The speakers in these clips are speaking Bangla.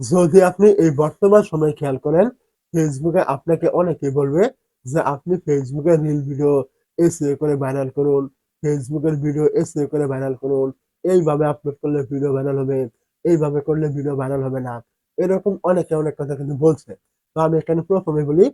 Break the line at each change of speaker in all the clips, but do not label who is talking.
যদি আপনি এই বর্তমান সময় খেয়াল করেন, ফেসবুকে আপনাকে অনেকেই বলবে যে আপনি ফেসবুকে রিল ভিডিও SEO করে ভাইরাল করুন, ফেসবুকের ভিডিও SEO করে ভাইরাল করুন, এইভাবে আপলোড করলে ভিডিও ভাইরাল হবে, এইভাবে করলে ভিডিও ভাইরাল হবে না। এরকম অনেকে অনেক কথা কিন্তু বলছে। তো আমি এখানে প্রথমে বলি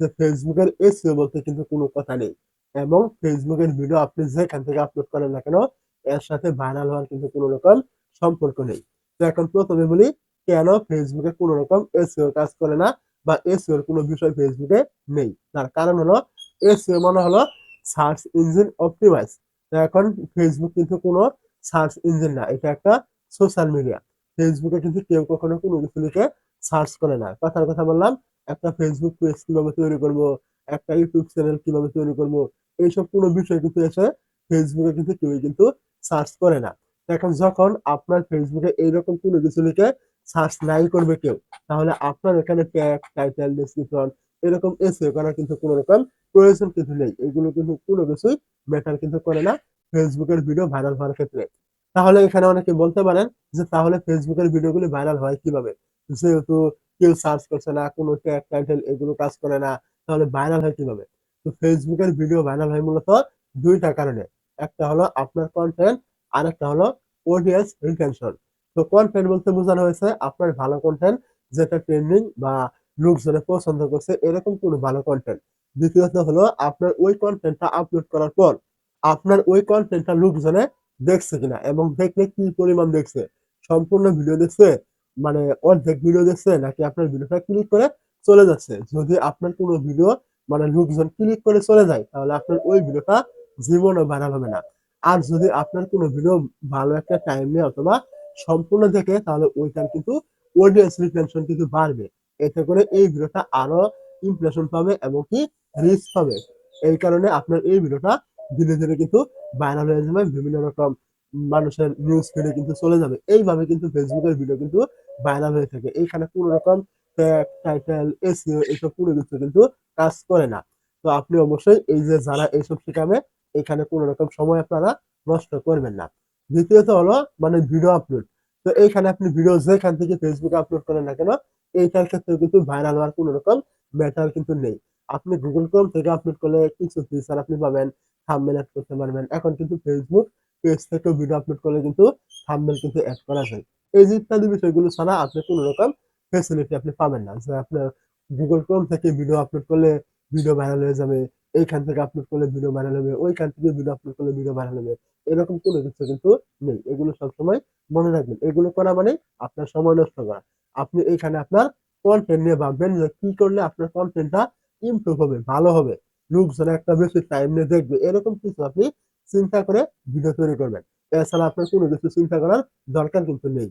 যে ফেসবুকের SEO বলতে কিন্তু কোনো কথা নেই এবং ফেসবুকের ভিডিও আপনি যেখান থেকে আপলোড করেন না কেন, এর সাথে ভাইরাল হওয়ার কিন্তু কোনো রকম সম্পর্ক নেই। তো এখন প্রথমে বলি কেন ফেসবুকে কোনো রকম SEO কাজ করে না বা SEO এর কোনো বিষয় ফেসবুকে নেই। তার কারণ হলো SEO মানে হলো সার্চ ইঞ্জিন অপটিমাইজ। এখন ফেসবুক কিন্তু কোনো সার্চ ইঞ্জিন না। এটা একটা সোশ্যাল মিডিয়া। ফেসবুকে কিন্তু কেউ কখনো কোনো কিছু লিখে সার্চ করে না। কথার কথা বললাম, একটা ফেসবুক পেজ কীভাবে তৈরি করব, একটা ইউটিউব চ্যানেল কীভাবে তৈরি করব, এইসব কোনো বিষয় কিন্তু এসে ফেসবুকে কিন্তু কেউই কিন্তু সার্চ করে না। এখন যখন আপনার ফেসবুকে এইরকম কোনো কিছু লিখে সার্চ নাই করবে কেউ, তাহলে আপনার এখানে ট্যাগ, টাইটেল, ডেসক্রিপশন এরকম SEO করার কিন্তু কোনো রকম প্রয়োজন কিন্তু নেই। এগুলো কিন্তু কোনো কিছুই ম্যাটার কিন্তু করে না ফেসবুকের ভিডিও ভাইরাল হওয়ার ক্ষেত্রে। তাহলে এখানে অনেকে বলতে পারেন যে তাহলে ফেসবুকের ভিডিওগুলি ভাইরাল হয় কীভাবে? যেহেতু কেউ সার্চ করছে না, কোনো ট্যাগ, টাইটেল এগুলো কাজ করে না, তাহলে ভাইরাল হয় কীভাবে? তো ফেসবুকের ভিডিও ভাইরাল হয় মূলত দুইটা কারণে। একটা হলো আপনার কন্টেন্ট আর একটা হলো অডিয়েন্স রিটেনশন। তো কনটেন্ট বলতে বোঝানো হয়েছে আপনার ভালো কন্টেন্ট যেটা ট্রেন্ডিং বা লোকজনে পছন্দ করছে, এরকম কোনো ভালো কন্টেন্ট দ্বিতীয়ত হলো আপনার ওই কনটেন্টটা আপলোড করার পর আপনার ওই কনটেন্টটা লোকজনে দেখছে কিনা এবং দেখলে কি পরিমাণ দেখছে? সম্পূর্ণ ভিডিও দেখছে? মানে অর্ধেক ভিডিও দেখছে নাকি আপনার ভিডিওটা ক্লিক করে চলে যাচ্ছে? যদি আপনার কোনো ভিডিও মানে লোকজন ক্লিক করে চলে যায়, তাহলে আপনার ওই ভিডিওটা জীবনে ভাইরাল হবে না। আর যদি আপনার কোনো ভিডিও ভালো একটা টাইম নিয়ে অথবা সম্পূর্ণ দেখে তাহলে ওইটার কিন্তু অডিয়েন্স রিটেনশন কিন্তু বাড়বে। এতে করে এই ভিডিওটা আরও ইমপ্রেশন পাবে এবং কি রিচ পাবে। এই কারণে আপনার এই ভিডিওটা ধীরে, ধীরে কিন্তু ভাইরাল হয়ে যাবে। বিভিন্ন রকম মানুষের নিউজ ফিডে কিন্তু চলে যাবে। এইভাবে কিন্তু ফেসবুকের ভিডিও কিন্তু ভাইরাল হয়ে থাকে। এইখানে কোনো রকম ট্যাগ, টাইটেল, SEO এইসব কোনো কিছু কিন্তু কাজ করে না। তো আপনি অবশ্যই এই যে যারা এইসব শিখাবে এখানে কোনো রকম সময় আপনারা নষ্ট করবেন না। দ্বিতীয়ত হলো মানে ভিডিও আপলোড। তো এইখানে আপনি ভিডিও যেখান থেকে ফেসবুকে আপলোড করেন না কেন, এইটার ক্ষেত্রে কিন্তু ভাইরাল হওয়ার কোনো রকম ম্যাটার কিন্তু নেই। আপনি গুগল Chrome থেকে আপলোড করলে কিছু ফিচার আপনি পাবেন, থাম্বনেল অ্যাড করতে পারবেন। এখন কিন্তু ফেসবুক পেজ থেকেও ভিডিও আপলোড করলে কিন্তু থাম্বনেল কিন্তু অ্যাড করা যায়। এই যে ইত্যাদি বিষয়গুলো ছাড়া আপনি কোনো রকম ফেসিলিটি আপনি পাবেন না। যে আপনার গুগল Chrome থেকে ভিডিও আপলোড করলে ভিডিও ভাইরাল হয়ে যাবে। এইখান থেকে আপলোড করলে ভিডিও ভাইরাল হবে, ওইখান থেকে ভিডিও আপলোড করলে ভিডিও ভাইরাল হবে। এরকম কোনো কিছু কিন্তু নেই। এগুলো সবসময় মনে রাখবেন। এগুলো করা মানে আপনার সময় নষ্ট করা। আপনি এখানে আপনার কন্টেন্ট নিয়ে ভাববেন যে কি করলে আপনার কন্টেন্টটা ইমপ্রুভ হবে, ভালো হবে। লোকজন একটা বেশি টাইম নিয়ে দেখবে। এরকম কিছু আপনি চিন্তা করে ভিডিও তৈরি করবেন। এছাড়া আপনার কোনো কিছু চিন্তা করার দরকার কিন্তু নেই।